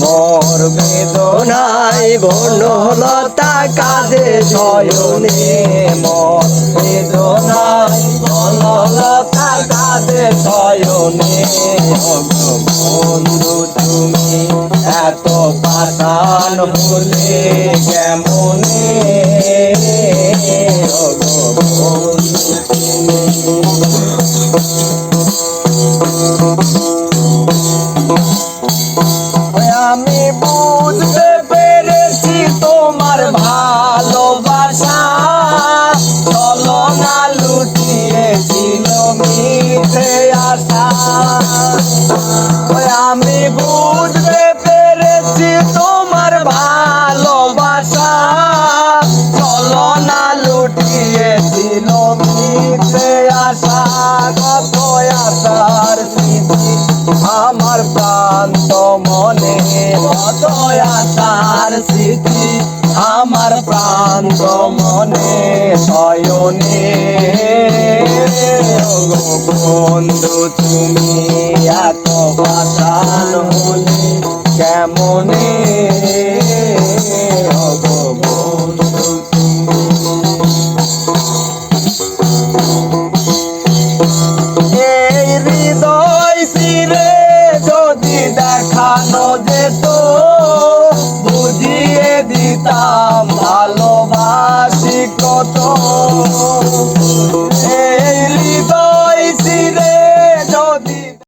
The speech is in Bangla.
মোর বেদনায় বনলতা কাঁদে শয়নে। মোর বেদনাই বনলতা কাঁদে শয়নে। বন্ধু তুমি এত পাতান হলে কেমনে? তোমার ভালোবাসা। চলনা লুটিয়েছিল মিথে আশা। আমি বুঝতে পেরেছি তোমার ভালোবাসা। চলনা লুটিয়েছিল মিথে আশা। কত আশার আমার প্রান্ত মনে, কত আশার আমার প্রান্ত মনে শয়নে। বন্ধু, তুমি এত পাশান হলে কেমনে? হৃদয় ফিরে যদি দেখানো যেত কত